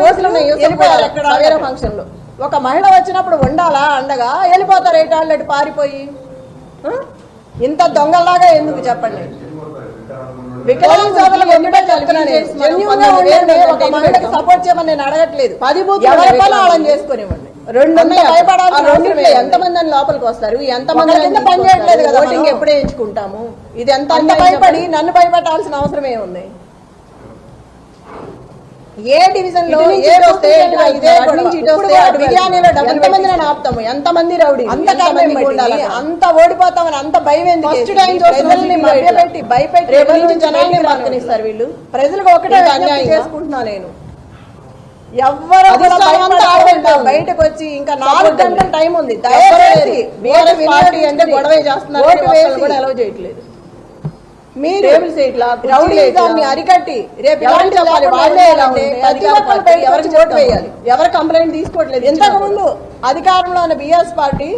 సవేరా ఫంక్షన్లో ఒక మహిళ వచ్చినప్పుడు ఉండాలా అండగా? వెళ్ళిపోతారు ఏటాళ్ళు పారిపోయి? ఇంత దొంగలాగా ఎందుకు చెప్పండి? వికలాంగ సోదరులకు ఒకటే చెప్తున్నాను ఉండండి. ఒక మహిళకి సపోర్ట్ చేయమని నేను అడగట్లేదు. పది ఎవరి పని వికలాంగులు. చేసుకునివ్వండి. రెండు అవసరం రెండిట్లో. ఎంతమంది లోపలికి వస్తారు? ఎంతమంది కింద పని చేయట్లేదు కదా ఓటింగ్. ఎప్పుడే ఎంచుకుంటాము ఇది ఎంత అంత భయపడి. నన్ను భయపెట్టాల్సిన అవసరం ఏముంది ఏ డివిజన్లో ఏ వస్తే ఇదే బిర్యానీలో డబ్బులు ఎంతమందిని పెట్టి ఆపుతాము. ఎంతమంది రౌడీ అంత అంత ఓడిపోతామని అంత భయం ఎందుకు time చూస్తున్నాం ప్రజల్ని మభ్యపెట్టి. భయపెట్టి రేపు నుంచి జనాల్ని వీళ్ళు. ప్రజలకు ఒకటే అన్యాయంగా? చేసుకుంటున్నా నేను. ఆవిడ బయటకు వచ్చి ఇంకా నాలుగు గంటల. టైం ఉంది. దయచేసి గొడవే చేస్తున్నారు. కూడా allow చేయట్లేదు. మీరు రౌడీజాన్ని. అరికట్టి రేపు వాళ్ళే ప్రతి ఒక్కరు ఎవరికి ఓటు? వేయాలి ఎవరు కంప్లైంట్ తీసుకోవట్లేదు? ఇంతకు ముందు అధికారంలో ఉన్న బిఎస్ పార్టీ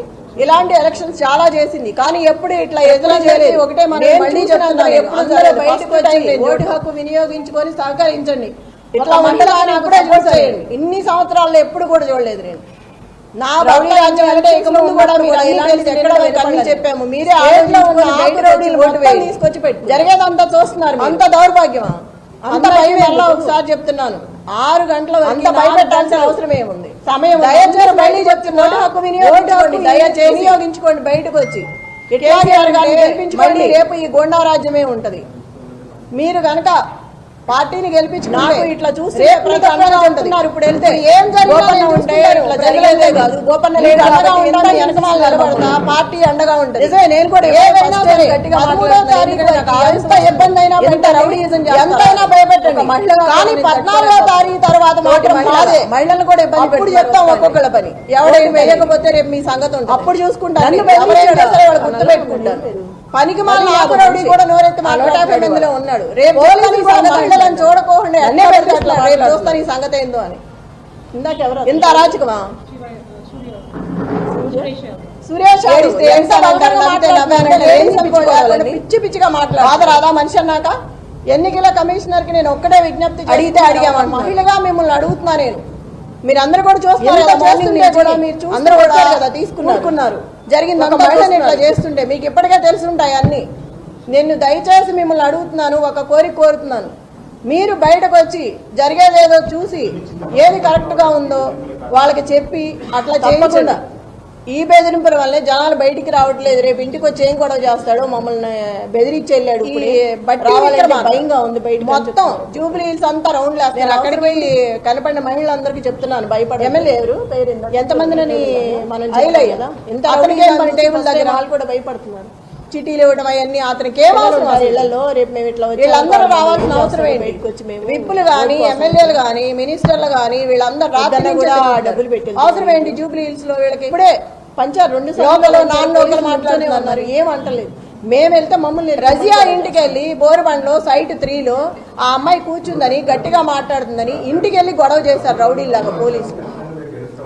ఇలాంటి ఎలక్షన్స్ చాలా చేసింది. కానీ ఎప్పుడు ఇట్లా ఎదురు చేయలేదు. ఒకటే మనం మళ్ళీ చెప్తున్నాను, ఓటు హక్కు వినియోగించుకొని సహకరించండి. ఇట్లా అప్పుడే నాకు చూసేయండి ఇన్ని సంవత్సరాల్లో ఎప్పుడు కూడా చూడలేదు నేను. నా రౌడీ భర్త రాజ్యం అంటే అంటే ఇక ముందు ఇక కూడా మీరు అన్ని ఎక్కడ అన్ని. చెప్పాము మీరే. తీసుకొచ్చి పెట్టి జరిగేదంతా చూస్తున్నారు. అంత దౌర్భాగ్యమా అంత భయం ఎలా? ఒకసారి చెప్తున్నాను ఆరు గంటల అంత భయపెట్టాల్సిన అవసరం ఏముంది సమయం. దయచేసి మళ్ళీ బయటకు చెప్తున్నా ఓటు హక్కు వినియోగించుకోండి. దయచేసి వినియోగించుకోండి బయటకు వచ్చి కేసీఆర్. మళ్ళీ రేపు ఈ గోండా రాజ్యమే ఉంటది మీరు గనక పార్టీని గెలిపించుకుంటే నాకు ఇట్లా చూసి రేపు ప్రతి మీకు అండగా ఒక్కరు ఉంటున్నారు. ఇప్పుడు వెళ్తే ఏం నిలబడతా పార్టీ అండగా ఉంటుంది. నేను కూడా ఏదైనా ఇబ్బంది అయినా? ఎంతైనా భయపెట్టండి. కానీ పద్నాలుగో. తారీఖు తర్వాత తోటి మాత్రం మహిళ. మాదే. మహిళలను కూడా ఇబ్బంది పెడుతున్నారు చెప్తాం. ఒక్కొక్కళ్ళ పని. ఎవడైనా వేయకపోతే రేపు మీ సంగతి ఉంటుంది. అప్పుడు చూసుకుంటాను. నన్ను పనికి మనిషి. కూడా నోరెత్తి నూట యాభై మందిలో ఉన్నాడు రేపు సంగతి మహిళలను మాట్లాడుతున్నారు. చూడకోకుండా నన్నే ఎట్లా పెడితే పెడుతున్నారు? అట్లా రేపు మాట్లాడుతున్నారు. చూస్తాను ఈ సంగతి ఏందో అని ఇందాక ఎవరు అరాచకమా సురేష్? పిచ్చి పిచ్చిగా మాట్లాడు బాధ రాదా మనిషి అన్నాక ఎన్నికల కమిషనర్కి నేను ఒక్కటే విజ్ఞప్తి అడిగితే. అడిగామంటున్నారు. మహిళగా మిమ్మల్ని అడుగుతున్నా నేను మీరు అందరు కూడా చూస్తున్నారు కదా, మీరు చూసి అందరూ కదా, తీసుకున్నారు. జరిగింది. మహిళని ఇట్లా. చేస్తుంటే మీకు ఇప్పటికే తెలుసుంటాయి అన్ని. నేను దయచేసి మిమ్మల్ని అడుగుతున్నాను ఒక కోరిక కోరుతున్నాను. మీరు బయటకు వచ్చి జరిగేదేదో చూసి ఏది కరెక్ట్గా ఉందో వాళ్ళకి చెప్పి అట్లా చేయకుండా ఈ బెదిరింపుల వల్లే జనాలు బయటికి రావట్లేదు. రేపు ఇంటికి వచ్చి ఏం గొడవ చేస్తాడో మమ్మల్ని బెదిరించి వెళ్ళాడు. భయంగా ఉంది బయట మొత్తం జూబ్లీ హిల్స్ అంతా రౌండ్ నేను అక్కడికి పోయి కనపడిన మహిళలందరికీ చెప్తున్నాను భయపడ ఎమ్మెల్యే ఎవరు? మనం ఎంత అతనికి ఏం పని టేబుల్ దగ్గర? వాళ్ళు కూడా భయపడుతున్నారు. చిటీలు ఇవ్వడం అవన్నీ అతనికి ఏం అవసరం అసలు? ఇళ్ళలో రేపు మేము ఇట్లా వీళ్ళందరూ రావాల్సిన అవసరం ఏంటి? మేము విప్పులు గాని ఎమ్మెల్యేలు గాని మినిస్టర్లు గాని వీళ్ళందరూ రాత్రి కూడా డబ్బులు పెట్టి. అవసరం ఏంటి? జూబ్లీ హిల్స్లో వీళ్ళకి ఇప్పుడే పంచారు రెండు లోకలు నాన్ లోకలు మాట్లాడుతూనే ఉన్నారు. ఏం అంటలేదు. మేము వెళ్తే మమ్మల్ని రజియా ఇంటికి వెళ్ళి బోరుబండ్లో సైట్ త్రీలో ఆ అమ్మాయి కూర్చుందని గట్టిగా మాట్లాడుతుందని ఇంటికి వెళ్ళి గొడవ చేశారు రౌడీలాగా పోలీసులు.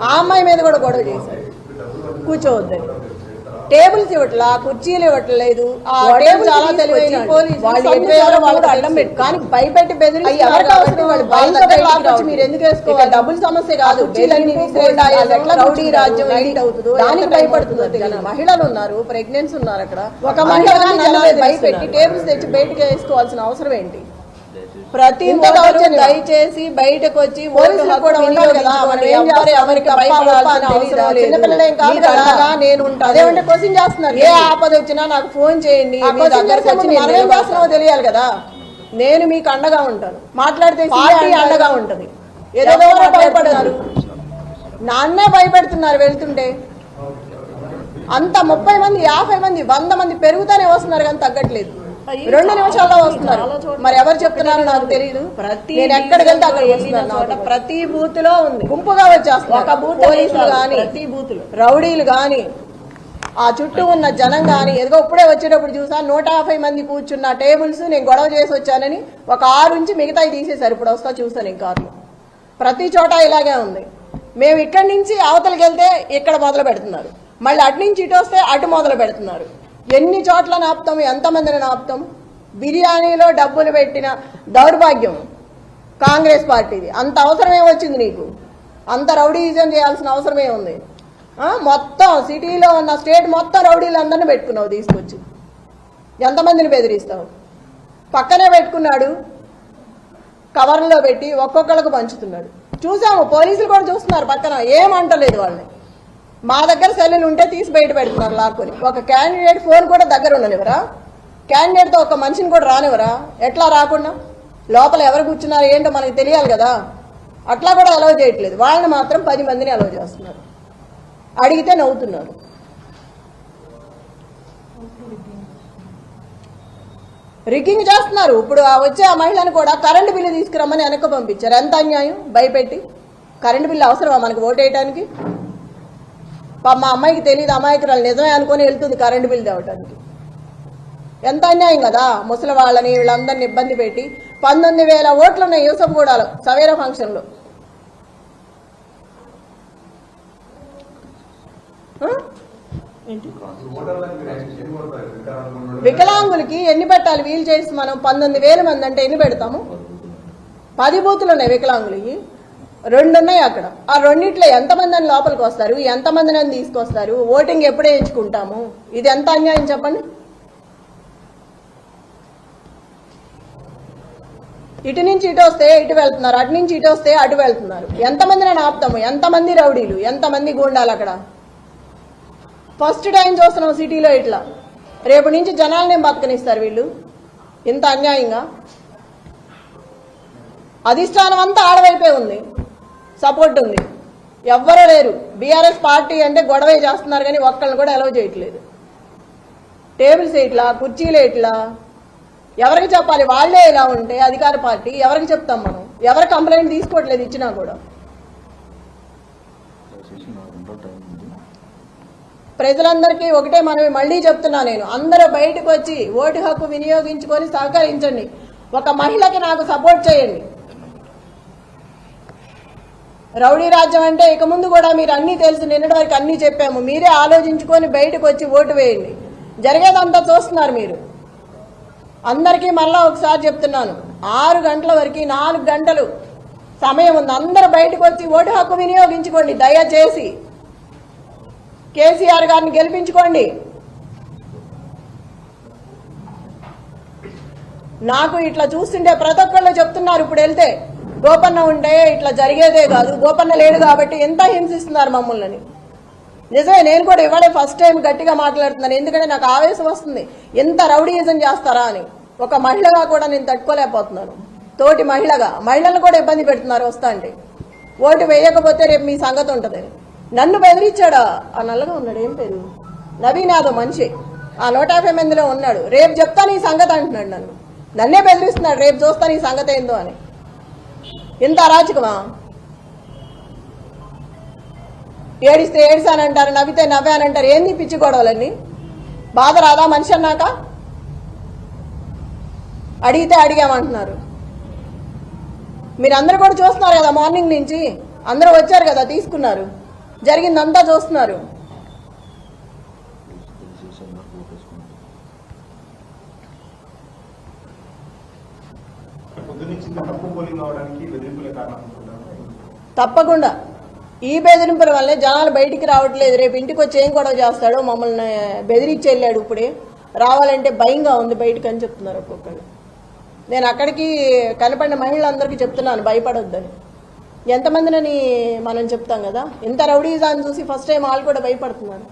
ఆ అమ్మాయి మీద కూడా గొడవ చేశారు. కూర్చోవద్దని. టేబుల్స్ ఇవ్వట్లా కుర్చీలు ఇవ్వట్లేదు. ఆ టేబుల్ చాలా తెలివైన వాళ్ళు. వాళ్ళకి అడ్డం పెట్టి కానీ భయపెట్టి బెదిరి ఎవరికి అవసరం వాళ్ళు. మీరు ఎందుకు వేసుకోవాలి? డబ్బుల సమస్య కాదు. రౌడీ రాజ్యం అవుతుందో, దానికి భయపడుతుందో మహిళలు ఉన్నారు ప్రెగ్నెన్స్ ఉన్నారు అక్కడ. ఒక మహిళ భయపెట్టి. టేబుల్స్ తెచ్చి బయటకు వేసుకోవాల్సిన అవసరం ఏంటి? ప్రతి ఓటరు. దయచేసి బయటకు వచ్చి క్వశ్చన్ చేస్తున్నారు ఏ ఆపద వచ్చినా నాకు ఫోన్ చేయండి. మీ దగ్గరకు వచ్చి నేను తెలియాలి కదా. నేను మీకు అండగా ఉంటాను. మాట్లాడితే పార్టీ. అండగా ఉంటది. ఏదో భయపడుతున్నారు నాన్నే భయపెడుతున్నారు వెళ్తుంటే. అంత ముప్పై మంది యాభై మంది వంద మంది పెరుగుతానే వస్తున్నారు కానీ తగ్గట్లేదు. రెండు నిమిషాల్లో వస్తున్నారు. మరి ఎవరు చెప్తున్నారో నాకు తెలియదు ప్రతి నేను ఎక్కడికి వెళ్తే చోట నాతో. ప్రతి బూత్లో ఉంది. గుంపుగా వచ్చేస్తున్నారు. ఒక బూత్ పోలీసులు కానీ ప్రతి బూత్ రౌడీలు కానీ ఆ చుట్టూ ఉన్న జనం కానీ ఎదుగో ఇప్పుడే వచ్చేటప్పుడు చూసా నూట యాభై మంది కూర్చున్న టేబుల్స్ నేను గొడవ చేసి వచ్చానని ఒక ఆరు నుంచి మిగతాయి తీసేశారు. ఇప్పుడు వస్తా చూసాను ఈ కార్లు. ప్రతి చోట ఇలాగే ఉంది. మేము ఇక్కడి నుంచి అవతలకి వెళ్తే ఇక్కడ మొదలు పెడుతున్నారు. మళ్ళీ అటు నుంచి ఇటు వస్తే అటు మొదలు పెడుతున్నారు. ఎన్ని చోట్ల నాపుతాం ఎంతమందిని నాపుతాం బిర్యానీలో డబ్బులు పెట్టిన దౌర్భాగ్యం కాంగ్రెస్ పార్టీది. అంత అవసరమే వచ్చింది నీకు. అంత రౌడీజం చేయాల్సిన అవసరం ఉంది. మొత్తం సిటీలో ఉన్న స్టేట్ మొత్తం రౌడీలు అందరిని పెట్టుకున్నావు తీసుకొచ్చి. ఎంతమందిని బెదిరిస్తావు? పక్కనే పెట్టుకున్నాడు కవర్లో పెట్టి ఒక్కొక్కళ్ళకు పంచుతున్నాడు. చూసాము పోలీసులు కూడా చూస్తున్నారు పక్కన. ఏమంటలేదు వాళ్ళని. మా దగ్గర సెల్లులు ఉంటే తీసి బయట పెడుతున్నారు లాక్కుని. ఒక క్యాండిడేట్ ఫోన్ కూడా దగ్గర ఉండనివరా క్యాండిడేట్తో ఒక మనిషిని కూడా రానివరా ఎట్లా రాకుండా? లోపల ఎవరు కూర్చున్నారు ఏంటో మనకి తెలియాలి కదా. అట్లా కూడా అలవ్ చేయట్లేదు. వాళ్ళని మాత్రం పది మందిని అలవ్ చేస్తున్నారు. అడిగితే నవ్వుతున్నారు. రిగ్గింగ్ చేస్తున్నారు. ఇప్పుడు ఆ వచ్చే ఆ మహిళను కూడా కరెంటు బిల్లు తీసుకురమ్మని వెనక్కి పంపించారు. ఎంత అన్యాయం? భయపెట్టి. కరెంటు బిల్లు అవసరమా మనకు ఓటు మా అమ్మాయికి తెలియదు అమాయకురాలు నిజమే అనుకొని వెళ్తుంది కరెంటు బిల్ తేవటానికి. ఎంత అన్యాయం కదా? ముసలి వాళ్ళని వీళ్ళందరిని ఇబ్బంది పెట్టి పంతొమ్మిది వేల ఓట్లు ఉన్నాయి యూసఫ్గూడలో సవేరా ఫంక్షన్లో. వికలాంగులకి ఎన్ని పెట్టాలి వీల్ చేసి మనం పంతొమ్మిది వేల మంది అంటే ఎన్ని పెడతాము? పది బూతులు ఉన్నాయి వికలాంగులకి. రెండు ఉన్నాయి అక్కడ. ఆ రెండిట్లో ఎంతమంది అని లోపలికి వస్తారు? ఎంతమందిని అని తీసుకొస్తారు? ఓటింగ్ ఎప్పుడు వేయించుకుంటాము ఇది ఎంత అన్యాయం చెప్పండి. ఇటు నుంచి ఇటు వస్తే ఇటు వెళ్తున్నారు అటు నుంచి ఇటు వస్తే అటు వెళ్తున్నారు. ఎంతమందిని ఆపుతాము? ఎంతమంది రౌడీలు? ఎంతమంది గూండాలు అక్కడ? ఫస్ట్ టైం చూస్తున్నాం సిటీలో ఇట్లా. రేపు నుంచి జనాలనే బతకనిస్తారు వీళ్ళు? ఇంత అన్యాయంగా? అధిష్టానం అంతా ఆడవైపే ఉంది. సపోర్ట్ ఉంది. ఎవ్వరూ లేరు. బీఆర్ఎస్ పార్టీ అంటే గొడవ చేస్తున్నారు కానీ ఒక్కళ్ళని కూడా అలౌ చేయట్లేదు. టేబుల్స్ ఇట్లా కుర్చీలు ఇట్లా ఎవరికి చెప్పాలి? వాళ్ళే ఇలా ఉంటే అధికార పార్టీ ఎవరికి చెప్తాం మనం? ఎవరు కంప్లైంట్ తీసుకోవట్లేదు ఇచ్చినా కూడా? ప్రజలందరికీ ఒకటే మనవి మళ్ళీ చెప్తున్నా నేను. అందరూ బయటకు వచ్చి ఓటు హక్కు వినియోగించుకొని సహకరించండి. ఒక మహిళకి నాకు సపోర్ట్ చేయండి. రౌడీ రాజ్యం అంటే ఇక ముందు కూడా మీరు అన్నీ తెలుసు నిన్నటి వరకు అన్నీ చెప్పాము. మీరే ఆలోచించుకొని బయటకు వచ్చి ఓటు వేయండి. జరిగేదంతా చూస్తున్నారు మీరు. అందరికీ మళ్ళా ఒకసారి చెప్తున్నాను. ఆరు గంటల వరకు నాలుగు గంటలు సమయం ఉంది. అందరు బయటకు వచ్చి ఓటు హక్కు వినియోగించుకోండి దయచేసి. కేసీఆర్ గారిని గెలిపించుకోండి. నాకు ఇట్లా చూస్తుంటే ప్రతి ఒక్కళ్ళు చెప్తున్నారు ఇప్పుడు వెళ్తే. గోపన్న ఉంటే ఇట్లా జరిగేదే కాదు. గోపన్న లేడు కాబట్టి ఎంత హింసిస్తున్నారు మమ్మల్ని? నిజమే నేను కూడా ఇవాడే ఫస్ట్ టైం గట్టిగా మాట్లాడుతున్నాను. ఎందుకంటే నాకు ఆవేశం వస్తుంది. ఎంత రౌడీయిజం చేస్తారా అని. ఒక మహిళగా కూడా నేను తట్టుకోలేకపోతున్నాను. తోటి మహిళగా. మహిళలను కూడా ఇబ్బంది పెడుతున్నారు వస్తా అంటే. ఓటు వేయకపోతే రేపు మీ సంగతి ఉంటుంది. నన్ను బెదిరించాడా? ఆ నల్లగా ఉన్నాడు. ఏం పేరు? నవీన్ యాదవ్ మనిషి. ఆ నూట యాభై మందిలో ఉన్నాడు. రేపు చెప్తాను ఈ సంగతి అంటున్నాడు నన్ను. నన్నే బెదిరిస్తున్నాడు. రేపు చూస్తాను ఈ సంగతి ఏందో అని. ఎంత అరాచకమా? ఏడిస్తే ఏడిసానంటారు నవ్వితే నవ్వానంటారు ఏంది పిచ్చి గొడవలన్నీ? బాధ రాదా మనిషి అన్నాక? అడిగితే అడిగామంటున్నారు. మీరు అందరు కూడా చూస్తున్నారు కదా మార్నింగ్ నుంచి? అందరూ వచ్చారు కదా తీసుకున్నారు. జరిగిందంతా చూస్తున్నారు. పోలింగ్ అవడానికి బెదిరింపులే కారణం తప్పకుండా. ఈ బెదిరింపుల వల్లే జనాలు బయటికి రావట్లేదు. రేపు ఇంటికి వచ్చి ఏం గొడవ చేస్తాడో మమ్మల్ని బెదిరించి వెళ్ళాడు ఇప్పుడే. రావాలంటే భయంగా ఉంది బయటకు అని చెప్తున్నారు ఒక్కొక్కరు. నేను అక్కడికి కనపడిన మహిళలందరికీ చెప్తున్నాను భయపడొద్దని. ఎంతమందినని మనం చెప్తాం కదా? ఇంత రౌడీజాన్ని చూసి ఫస్ట్ టైం వాళ్ళు కూడా భయపడుతున్నారు.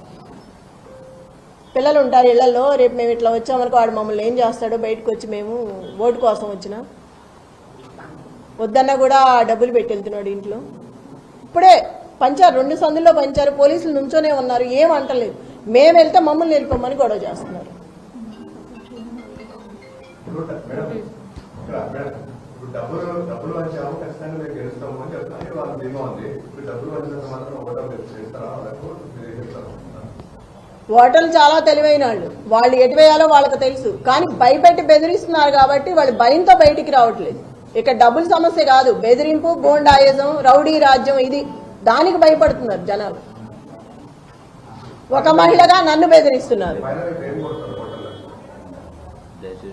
పిల్లలు ఉంటారు ఇళ్ళలో రేపు మేము ఇట్లా వచ్చామనుకో వాడు మమ్మల్ని ఏం చేస్తాడో బయటకు వచ్చి మేము ఓటు కోసం వచ్చినా. వద్దన్నా కూడా డబ్బులు పెట్టి వెళ్తున్నాడు ఇంట్లో. ఇప్పుడే పంచారు రెండు సందుల్లో పంచారు పోలీసులు నుంచోనే ఉన్నారు ఏం అంటలేదు. మేము వెళ్తే మమ్మల్ని వెళ్ళిపోమని గొడవ చేస్తున్నారు. ఓటర్లు చాలా తెలివైన వాళ్ళు. వాళ్ళు ఎటు వేయాలో వాళ్ళకి తెలుసు. కానీ భయపెట్టి బెదిరిస్తున్నారు కాబట్టి వాళ్ళు భయంతో బయటికి రావట్లేదు. ఇక డబ్బుల సమస్య కాదు. బెదిరింపు గోండాయుధం రౌడీ రాజ్యం ఇది. దానికి భయపడుతున్నారు జనాలు. ఒక మహిళగా నన్ను బెదిరిస్తున్నారు.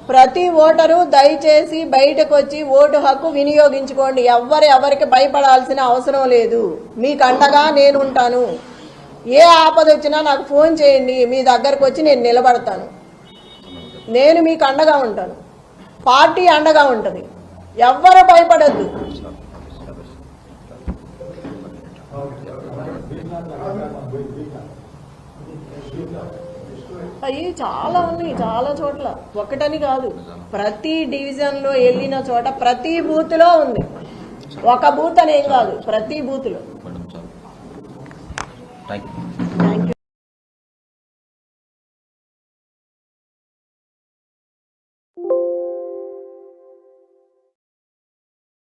ప్రతి ఓటరు దయచేసి బయటకు వచ్చి ఓటు హక్కు వినియోగించుకోండి. ఎవరు ఎవరికి భయపడాల్సిన అవసరం లేదు. మీకు అండగా నేను ఉంటాను. ఏ ఆపద వచ్చినా నాకు ఫోన్ చేయండి. మీ దగ్గరకు వచ్చి నేను నిలబడతాను. నేను మీకు అండగా ఉంటాను. పార్టీ అండగా ఉంటుంది. ఎవ్వరు భయపడద్దు. అవి చాలా ఉన్నాయి చాలా చోట్ల. ఒకటని కాదు ప్రతి డివిజన్లో వెళ్ళిన చోట ప్రతి బూత్లో ఉంది. ఒక బూత్ అనేం కాదు ప్రతి బూత్లో.